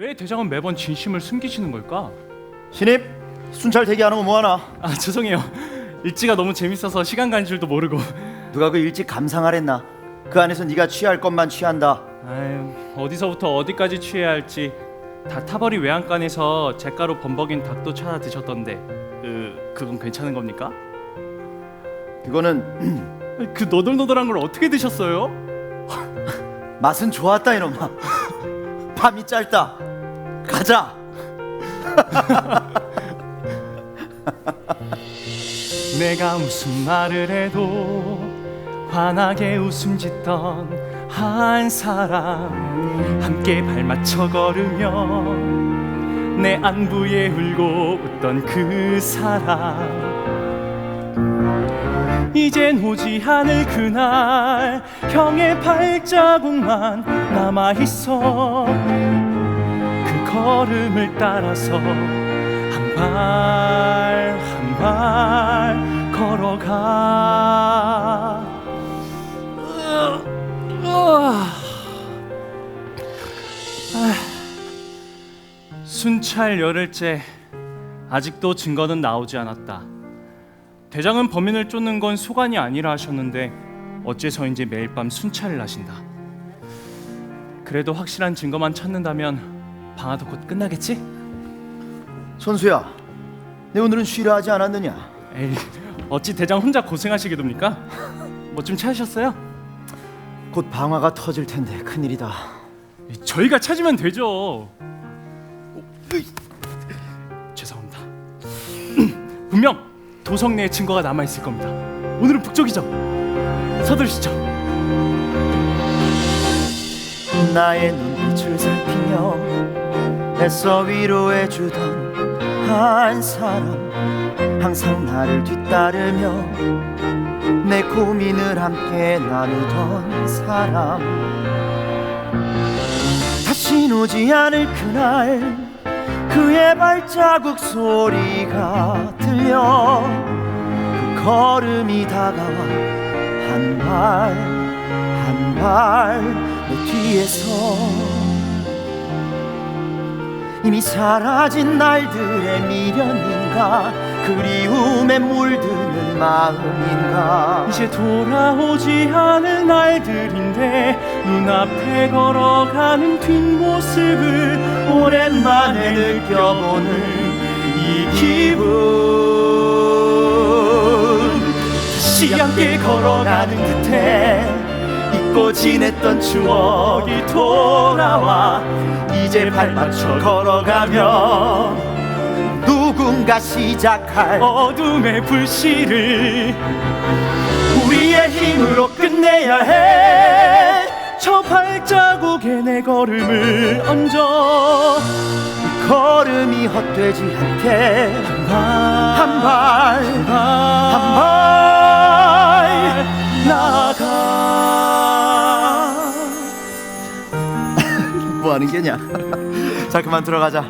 왜 대장은 매번 진심을 숨기시는 걸까? 신입 순찰 대기 안 하면 뭐하나 아 죄송해요. 일지가 너무 재밌어서 시간 간 줄도 모르고. 누가 그 일찍 감상하랬나 그 안에서 네가 취할 것만 취한다 아유 어디서부터 어디까지 취해야 할지 다 타버리 외양간에서 잿가루 범벅인 닭도 찾아 드셨던데 그 그건 괜찮은 겁니까? 그거는 그 너덜너덜한 걸 어떻게 드셨어요? 맛은 좋았다 이놈아 밤이 짧다 가자. 내가 무슨 말을 해도 환하게 웃음 짓던 한 사람 함께 발 맞춰 걸으며 내 안부에 울고 웃던 그 사람. 이젠 오지 않을 그날 형의 발자국만 남아 있어. 그 걸음을 따라서 한 발 한 발 걸어가. 순찰 열흘째 아직도 증거는 나오지 않았다. 대장은 범인을 쫓는 건 소관이 아니라 하셨는데 어째서인지 매일 밤 순찰을 하신다. 그래도 확실한 증거만 찾는다면 방아도 곧 끝나겠지? 선수야 내 오늘은 쉬라 하지 않았느냐 에이, 어찌 대장 혼자 고생하시게 됩니까? 뭐 좀 찾으셨어요? 곧 방화가 터질 텐데 큰일이다 저희가 찾으면 되죠. 오, 으이, 죄송합니다. 분명 도성 내에 증거가 남아 있을 겁니다. 오늘은 북쪽이죠. 서두르시죠. 나의 눈빛을 살피며 애써 위로해 주던 한 사람 항상 나를 뒤따르며 내 고민을 함께 나누던 사람. 다시 오지 않을 그날 그의 발자국 소리가 들려 그 걸음이 다가와 한 발 한 발 내 뒤에서 이미 사라진 날들의 미련인가? 그리움에 물드는 마음인가? 이제 돌아오지 않을 날들인데 눈앞에 걸어가는 뒷모습을 오랜만에 느껴보는 이 기분. 함께 걸어가는 듯해 잊고 지냈던 추억이 돌아와 이제 발맞춰 걸어가며 누군가 시작할 어둠의 불씨를 우리의 힘으로 끝내야 해. 저 발자국에 내 걸음을 얹어 걸음이 헛되지 않게 한 발, 한발한발 나 뭐 하는 게냐. 자 그만 들어가자.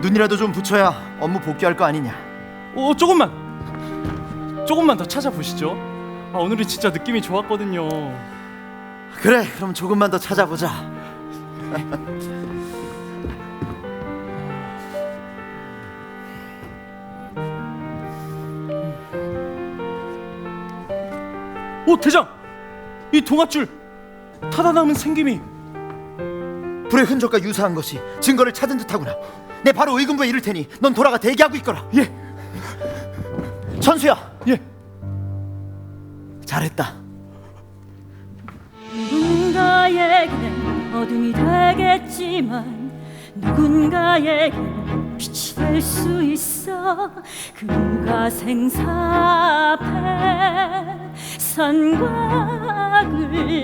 눈이라도 좀 붙여야 업무 복귀할 거 아니냐. 오 조금만, 조금만 더 찾아보시죠. 아, 오늘은 진짜 느낌이 좋았거든요. 그래 그럼 조금만 더 찾아보자. 오 대장, 이 동아줄 타다 남은 생김이 불의 흔적과 유사한 것이 증거를 찾은 듯하구나. 내 바로 의금부에 이를 테니 넌 돌아가 대기하고 있거라. 예, 천수야. 예. 잘했다. 누군가에겐 어둠이 되겠지만 누군가에겐 빛이 될 수 있어. 그 누가 생사 앞에 선곽을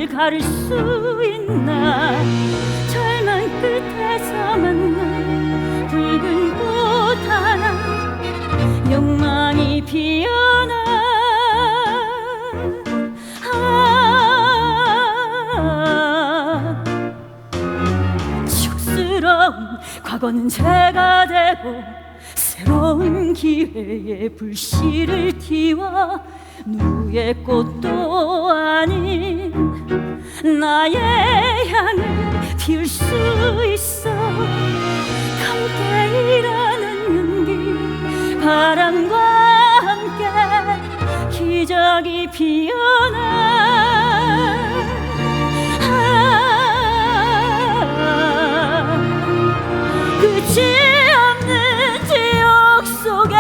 가를 수 있나 끝에서 만난 붉은 꽃 하나 욕망이 피어나. 아, 쑥스러운 과거는 제가 되고 새로운 기회에 불씨를 틔워 누구의 꽃도 아닌 나의 향을 피울 수 있어. 함께 일하는 눈빛 바람과 함께 기적이 피어나. 아, 끝이 없는 지옥 속에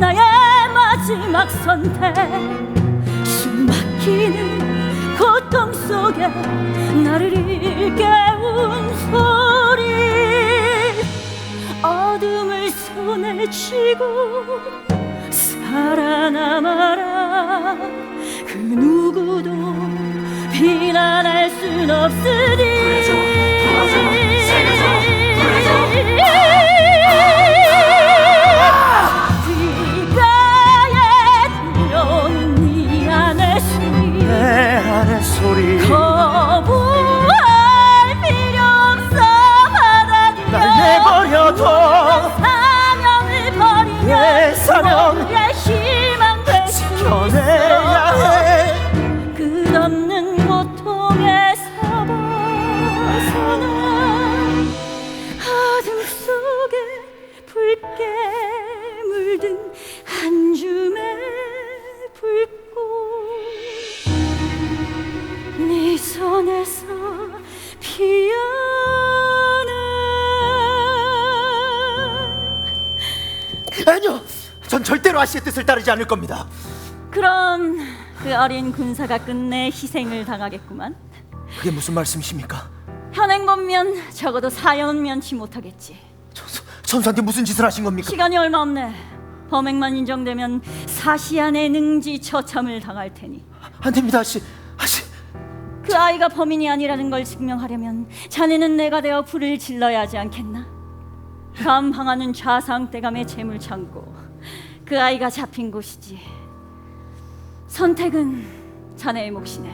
나의 마지막 선택. 숨막히는 고통 속에 나를 일깨운 소리. 어둠을 손에 쥐고 살아남아라. 그 누구도 비난할 순 없으니 내버려둬. 사명을 버리면 내 사명 너의 희망 될수 지켜내야 해 끝없는 고통에서 벗어나 어둠 속에 붉게 물든 한 줌 전 절대로 아씨의 뜻을 따르지 않을 겁니다. 그럼 그 어린 군사가 끝내 희생을 당하겠구만. 그게 무슨 말씀이십니까? 현행범면 적어도 사형은 면치 못하겠지. 천- 천사한테 무슨 짓을 하신 겁니까? 시간이 얼마 없네. 범행만 인정되면 사시 안에 능지 처참을 당할 테니. 안 됩니다 아씨. 아씨. 그 아이가 범인이 아니라는 걸 증명하려면 자네는 내가 되어 불을 질러야 하지 않겠나? 감항하는 좌상대감의 재물 창고 그 아이가 잡힌 곳이지. 선택은 자네의 몫이네.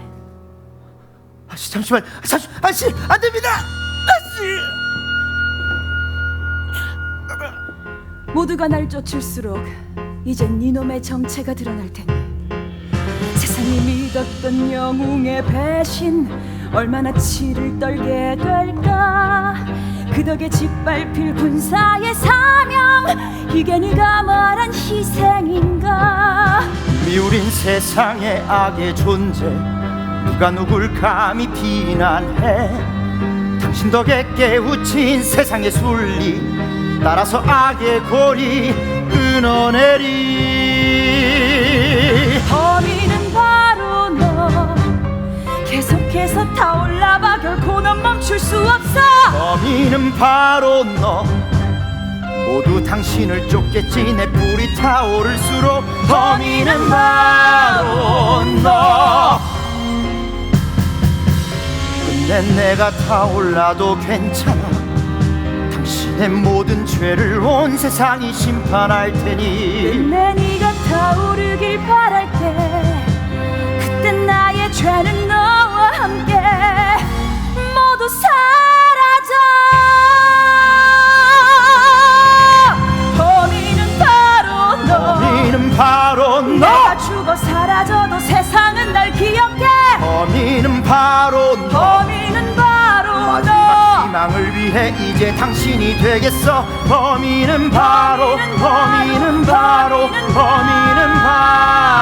아씨 잠시만. 잠시 아씨 안 됩니다! 아씨! 모두가 날 쫓을수록 이젠 니놈의 정체가 드러날 테니. 세상이 믿었던 영웅의 배신 얼마나 치를 떨게 될까 그 덕에 짓밟힐 군사의 사명 이게 네가 말한 희생인가? 미우린 세상의 악의 존재 누가 누굴 감히 비난해? 당신 덕에 깨우친 세상의 순리 따라서 악의 고리 끊어내리 계속해서 타올라봐. 결코 넌 멈출 수 없어. 범인은 바로 너. 모두 당신을 쫓겠지 내 불이 타오를수록 범인은 바로 너. 근데 내가 타올라도 괜찮아. 당신의 모든 죄를 온 세상이 심판할 테니. 내 네가 타오르길 바랄게. 그땐 나의 죄는 너와 함께 모두 사라져. 범인은 바로 너. 범인은 바로 내가 너 죽어 사라져도 세상은 날 기억해. 범인은 바로 너. 범인은 바로 마지막 너 희망을 위해 이제 당신이 되겠어. 범인은 바로 범인은 바로 범인은 바로 너